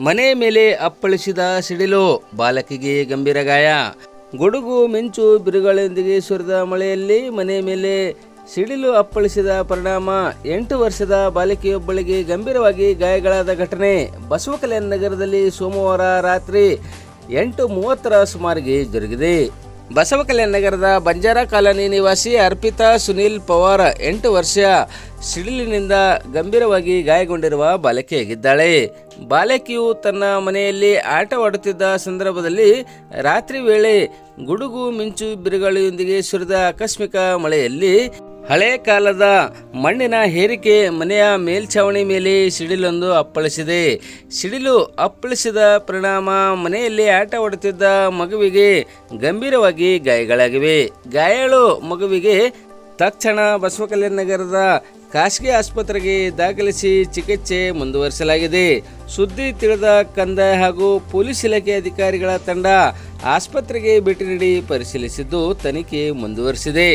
ಮನೆ ಮೇಲೆ ಅಪ್ಪಳಿಸಿದ ಸಿಡಿಲು, ಬಾಲಕಿಗೆ ಗಂಭೀರ ಗಾಯ. ಗುಡುಗು ಮಿಂಚು ಬಿರುಗಾಳಿಯೊಂದಿಗೆ ಸುರಿದ ಮಳೆಯಲ್ಲಿ ಮನೆ ಮೇಲೆ ಸಿಡಿಲು ಅಪ್ಪಳಿಸಿದ ಪರಿಣಾಮ. ಎಂಟು ವರ್ಷದ ಬಾಲಕಿಯೊಬ್ಬಳಿಗೆ ಗಂಭೀರವಾಗಿ ಗಾಯಗಳಾದ ಘಟನೆ. ಬಸವಕಲ್ಯಾಣ ನಗರದಲ್ಲಿ ಸೋಮವಾರ ರಾತ್ರಿ ಎಂಟು ಮೂವತ್ತರ ಸುಮಾರಿಗೆ ಜರುಗಿದೆ. ಬಸವಕಲ್ಯಾಣ ನಗರದ ಬಂಜಾರ ಕಾಲನಿ ನಿವಾಸಿ ಅರ್ಪಿತಾ ಸುನೀಲ್ ಪವಾರ್ ಎಂಟು ವರ್ಷ ಸಿಡಿಲಿನಿಂದ ಗಂಭೀರವಾಗಿ ಗಾಯಗೊಂಡಿರುವ ಬಾಲಕಿಯಾಗಿದ್ದಾಳೆ. ಬಾಲಕಿಯು ತನ್ನ ಮನೆಯಲ್ಲಿ ಆಟವಾಡುತ್ತಿದ್ದ ಸಂದರ್ಭದಲ್ಲಿ ರಾತ್ರಿ ವೇಳೆ ಗುಡುಗು ಮಿಂಚು ಬಿರುಗಾಳಿಯೊಂದಿಗೆ ಸುರಿದ ಆಕಸ್ಮಿಕ ಮಳೆಯಲ್ಲಿ ಹಳೆ ಕಾಲದ ಮಣ್ಣಿನ ಹೇರಿಕೆ ಮನೆಯ ಮೇಲ್ಛಾವಣಿ ಮೇಲೆ ಸಿಡಿಲೊಂದು ಅಪ್ಪಳಿಸಿದೆ. ಸಿಡಿಲು ಅಪ್ಪಳಿಸಿದ ಪರಿಣಾಮ ಮನೆಯಲ್ಲಿ ಆಟವಾಡುತ್ತಿದ್ದ ಮಗುವಿಗೆ ಗಂಭೀರವಾಗಿ ಗಾಯಗಳಾಗಿವೆ. ಗಾಯಾಳು ಮಗುವಿಗೆ ತಕ್ಷಣ ಬಸವಕಲ್ಯಾಣ ನಗರದ ಖಾಸಗಿ ಆಸ್ಪತ್ರೆಗೆ ದಾಖಲಿಸಿ ಚಿಕಿತ್ಸೆ ಮುಂದುವರಿಸಲಾಗಿದೆ. ಸುದ್ದಿ ತಿಳಿದ ಕಂದಾಯ ಹಾಗೂ ಪೊಲೀಸ್ ಇಲಾಖೆ ಅಧಿಕಾರಿಗಳ ತಂಡ ಆಸ್ಪತ್ರೆಗೆ ಭೇಟಿ ನೀಡಿ ಪರಿಶೀಲಿಸಿದ್ದು ತನಿಖೆ ಮುಂದುವರಿಸಿದೆ.